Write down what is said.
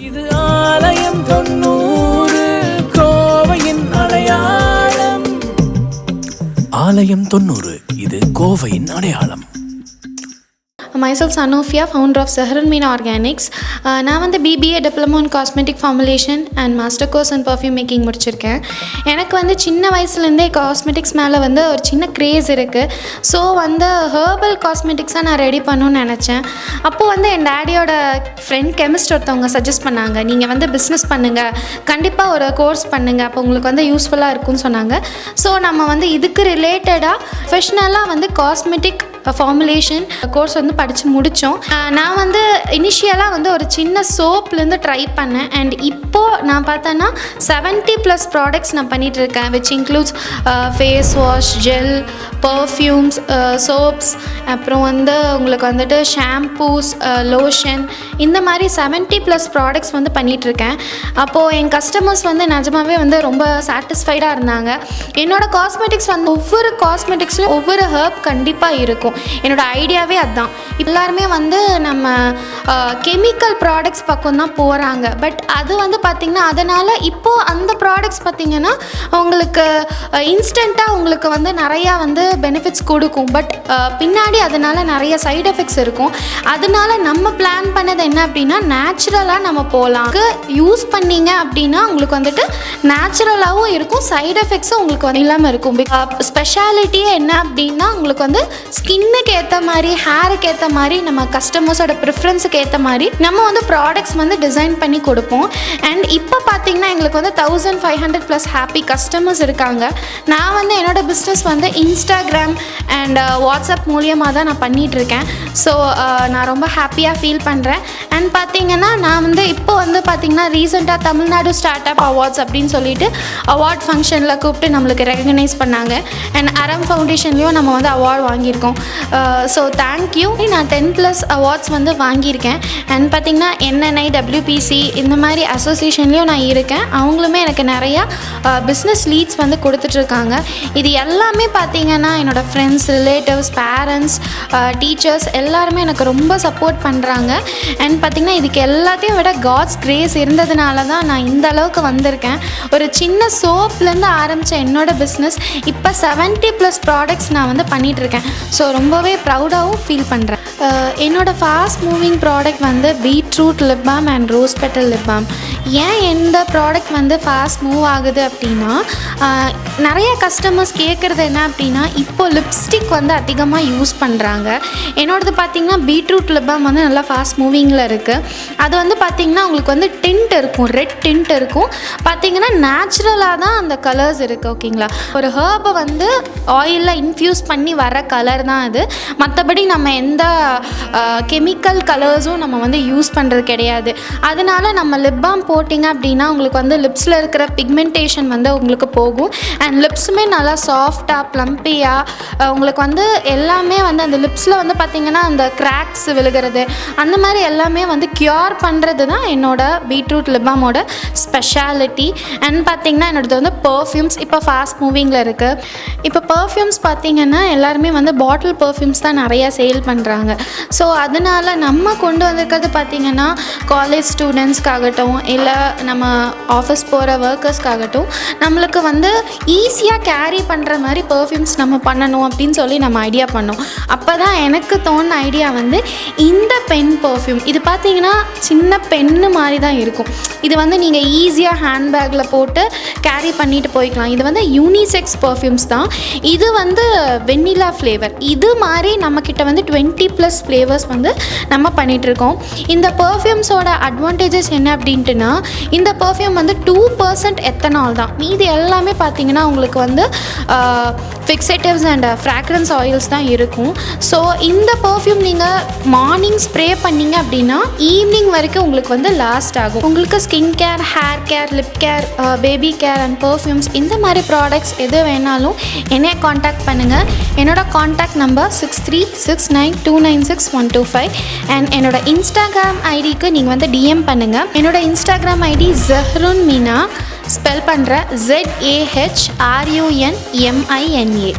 இது ஆலயம் தொண்ணூறு கோவையின் அடையாளம். ஆலயம் தொண்ணூறு இது கோவையின் அடையாளம். Myself Sanofia founder of Seharan Meena organics நான் வந்து BBA diploma in cosmetic formulation and master course and perfume making முடிச்சிருக்கேன். எனக்கு வந்து சின்ன வயசுலேருந்தே காஸ்மெட்டிக்ஸ் மேலே வந்து ஒரு சின்ன க்ரேஸ் இருக்குது ஸோ வந்து ஹேர்பல் காஸ்மெட்டிக்ஸாக நான் ரெடி பண்ணணும்னு நினச்சேன். அப்போது வந்து என் டேடியோட ஃப்ரெண்ட் கெமிஸ்ட் ஒருத்தவங்க சஜஸ்ட் பண்ணாங்க நீங்கள் வந்து பிஸ்னஸ் பண்ணுங்கள் கண்டிப்பாக ஒரு கோர்ஸ் பண்ணுங்கள் அப்போ உங்களுக்கு வந்து யூஸ்ஃபுல்லாக இருக்கும்னு சொன்னாங்க. ஸோ நம்ம வந்து இதுக்கு ரிலேட்டடாக ப்ரொஃபஷ்னலாக வந்து காஸ்மெட்டிக் ஃபார்முலேஷன் கோர்ஸ் வந்து படித்து முடித்தோம் நான் வந்து இனிஷியலாக வந்து ஒரு சின்ன சோப்லேருந்து ட்ரை பண்ணேன். அண்ட் இப்போது நான் பார்த்தேன்னா செவன்ட்டி ப்ளஸ் ப்ராடக்ட்ஸ் நான் பண்ணிகிட்டு இருக்கேன் which includes face wash gel perfumes soaps அப்புறம் வந்து உங்களுக்கு வந்துட்டு ஷாம்பூஸ் லோஷன் இந்த மாதிரி செவன்ட்டி ப்ளஸ் ப்ராடக்ட்ஸ் வந்து பண்ணிகிட்டு இருக்கேன். அப்போது என் கஸ்டமர்ஸ் வந்து நிஜமாவே வந்து ரொம்ப சாட்டிஸ்ஃபைடாக இருந்தாங்க. என்னோடய காஸ்மெட்டிக்ஸ் வந்து ஒவ்வொரு காஸ்மெட்டிக்ஸ்லையும் ஒவ்வொரு ஹர்ப் கண்டிப்பாக இருக்கும். என்னோட ஐடியாவே அதுதான். எல்லாருமே வந்து நம்ம கெமிக்கல் ப்ராடக்ட்ஸ் பக்கம் தான் போகிறாங்க பட் அது வந்து பார்த்திங்கன்னா அதனால் இப்போது அந்த ப்ராடக்ட்ஸ் பார்த்திங்கன்னா உங்களுக்கு இன்ஸ்டண்ட்டாக உங்களுக்கு வந்து நிறையா வந்து பெனிஃபிட்ஸ் கொடுக்கும். பட் பின்னாடி அதனால் நிறைய சைடு எஃபெக்ட்ஸ் இருக்கும். அதனால நம்ம பிளான் பண்ணது என்ன அப்படின்னா நேச்சுரலாக நம்ம போகலாம் யூஸ் பண்ணீங்க அப்படின்னா உங்களுக்கு வந்துட்டு நேச்சுரலாகவும் இருக்கும். சைடு எஃபெக்ட்ஸும் உங்களுக்கு வந்து இல்லாமல் இருக்கும். ஸ்பெஷாலிட்டியே என்ன அப்படின்னா உங்களுக்கு வந்து ஸ்கின் ஸ்கின்னுக்கு ஏற்ற மாதிரி ஹேருக்கு ஏற்ற மாதிரி நம்ம கஸ்டமர்ஸோட ப்ரிஃபரன்ஸுக்கு ஏற்ற மாதிரி நம்ம வந்து ப்ராடக்ட்ஸ் வந்து டிசைன் பண்ணி கொடுப்போம். அண்ட் இப்போ பார்த்தீங்கன்னா எங்களுக்கு வந்து thousand five hundred plus happy customers இருக்காங்க. நான் வந்து என்னோட பிஸ்னஸ் வந்து இன்ஸ்டாகிராம் அண்ட் வாட்ஸ்அப் மூலியமாக தான் நான் பண்ணிகிட்ருக்கேன் ஸோ uh, நான் ரொம்ப ஹாப்பியாக ஃபீல் பண்ணுறேன் அண்ட் பார்த்தீங்கன்னா நான் வந்து இப்போ வந்து பார்த்தீங்கன்னா ரீசெண்டாக தமிழ்நாடு ஸ்டார்ட் அப் அவார்ட்ஸ் அப்படின்னு சொல்லிட்டு அவார்ட் ஃபங்க்ஷனில் கூப்பிட்டு நம்மளுக்கு ரெகக்னைஸ் பண்ணாங்க. அண்ட் அரம் ஃபவுண்டேஷன்லேயும் நம்ம வந்து அவார்ட் வாங்கியிருக்கோம். Uh, ஸோ தேங்க்யூ நான் டென் ப்ளஸ் அவார்ட்ஸ் வந்து வாங்கியிருக்கேன். அண்ட் பார்த்தீங்கன்னா என்என்ஐ டபிள்யூபிசி இந்த மாதிரி அசோசியேஷன்லேயும் நான் இருக்கேன். அவங்களுமே எனக்கு நிறையா uh, பிஸ்னஸ் லீட்ஸ் வந்து கொடுத்துட்ருக்காங்க. இது எல்லாமே பார்த்தீங்கன்னா என்னோடய ஃப்ரெண்ட்ஸ் ரிலேட்டிவ்ஸ் பேரண்ட்ஸ் டீச்சர்ஸ் எல்லாருமே எனக்கு ரொம்ப சப்போர்ட் பண்ணுறாங்க அண்ட் பார்த்திங்கன்னா இதுக்கு எல்லாத்தையும் விட காட்ஸ் கிரேஸ் இருந்ததுனால தான் நான் இந்த அளவுக்கு வந்திருக்கேன். ஒரு சின்ன சோப்லேருந்து ஆரம்பித்த என்னோடய பிஸ்னஸ் இப்போ செவன்ட்டி ப்ளஸ் ப்ராடக்ட்ஸ் நான் வந்து பண்ணிகிட்ருக்கேன் ஸோ ரொம்பவே ப்ரௌடாகவும் ஃபீல் பண்ணுறேன் என்னோட ஃபாஸ்ட் மூவிங் ப்ராடக்ட் வந்து beetroot lip balm and rose petal lip balm ஏன் எந்த ப்ராடக்ட் வந்து ஃபாஸ்ட் மூவ் ஆகுது அப்படின்னா நிறைய கஸ்டமர்ஸ் கேட்குறது என்ன அப்படின்னா இப்போ லிப்ஸ்டிக் வந்து அதிகமாக யூஸ் பண்ணுறாங்க என்னோடது பார்த்திங்கன்னா பீட்ரூட் லிப் பாம் வந்து நல்லா ஃபாஸ்ட் மூவிங்கில் இருக்குது அது வந்து பார்த்திங்கன்னா உங்களுக்கு வந்து டிண்ட் இருக்கும் ரெட் டிண்ட் இருக்கும். பார்த்திங்கன்னா நேச்சுரலாக தான் அந்த கலர்ஸ் இருக்குது ஓகேங்களா ஒரு ஹேர்பை வந்து ஆயிலில் இன்ஃப்யூஸ் பண்ணி வர கலர் தான் அது. மற்றபடி நம்ம எந்த கெமிக்கல் கலர்ஸும் நம்ம வந்து யூஸ் பண்ணுறது கிடையாது. அதனால நம்ம லிப் பாம் போட்டிங்க அப்படின்னா உங்களுக்கு வந்து லிப்ஸில் இருக்கிற பிக்மெண்டேஷன் வந்து உங்களுக்கு போகும். அண்ட் லிப்ஸுமே நல்லா சாஃப்டாக ப்ளம்பியாக உங்களுக்கு வந்து எல்லாமே வந்து அந்த லிப்ஸில் வந்து பார்த்திங்கன்னா அந்த கிராக்ஸ் விழுகிறது. அந்த மாதிரி எல்லாமே வந்து க்யூர் பண்ணுறது தான் என்னோடய பீட்ரூட் லிப்பாமோட ஸ்பெஷாலிட்டி அண்ட் பார்த்திங்கன்னா என்னோடது வந்து பர்ஃப்யூம்ஸ் இப்போ ஃபாஸ்ட் மூவிங்கில் இருக்குது இப்போ பர்ஃப்யூம்ஸ் பார்த்திங்கன்னா எல்லாருமே வந்து பாட்டில் பர்ஃப்யூம்ஸ் தான் நிறையா சேல் பண்ணுறாங்க ஸோ அதனால் நம்ம கொண்டு வந்திருக்கிறது பார்த்திங்கன்னா காலேஜ் ஸ்டூடெண்ட்ஸ்க்காகட்டும் இல்லை நம்ம ஆஃபீஸ் போகிற ஒர்க்கர்ஸ்க்காகட்டும் நம்மளுக்கு வந்து ஈஸியாக கேரி பண்ணுற மாதிரி பர்ஃப்யூம்ஸ் நம்ம பண்ணணும் அப்படின்னு சொல்லி நம்ம ஐடியா பண்ணோம். அப்போ தான் எனக்கு தோணுன ஐடியா வந்து இந்த பென் பர்ஃப்யூம் இது பார்த்தீங்கன்னா சின்ன பென்னு மாதிரி தான் இருக்கும். இது வந்து நீங்கள் ஈஸியாக ஹேண்ட்பேக்கில் போட்டு கேரி பண்ணிட்டு போய்க்கலாம். இது வந்து யூனிசெக்ஸ் பர்ஃப்யூம்ஸ் தான். இது வந்து வெண்ணிலா ஃப்ளேவர் இது மாதிரி நம்மக்கிட்ட வந்து டுவெண்ட்டி ப்ளஸ் ஃப்ளேவர்ஸ் வந்து நம்ம பண்ணிகிட்ருக்கோம் இந்த பர்ஃப்யூம்ஸோட அட்வான்டேஜஸ் என்ன அப்படின்ட்டுனா இந்த பர்ஃப்யூம் வந்து டூ பர்சன்ட் எத்தனால் தான். மீதி எல்லாமே பார்த்தீங்கன்னா உங்களுக்கு வந்து ஃபிக்ஸேட்டிவ்ஸ் அண்ட் ஃப்ராக்ரன்ஸ் ஆயில்ஸ் தான் இருக்கும். ஸோ இந்த பர்ஃப்யூம் நீங்கள் மார்னிங் ஸ்ப்ரே பண்ணீங்க அப்படின்னா ஈவினிங் வரைக்கும் உங்களுக்கு வந்து லாஸ்ட் ஆகும். உங்களுக்கு skin care hair care lip care baby care and perfumes இந்த மாதிரி ப்ராடக்ட்ஸ் எது வேணாலும் என்னைய காண்டாக்ட் பண்ணுங்கள் என்னோட contact number six three six nine two nine six one two five and என்னோட இன்ஸ்டாகிராம் ஐடிக்கு நீங்கள் வந்து டிஎம் பண்ணுங்கள் என்னோட Instagram ID Jahrun Meena spell பண்ணுற Z R U N M I N A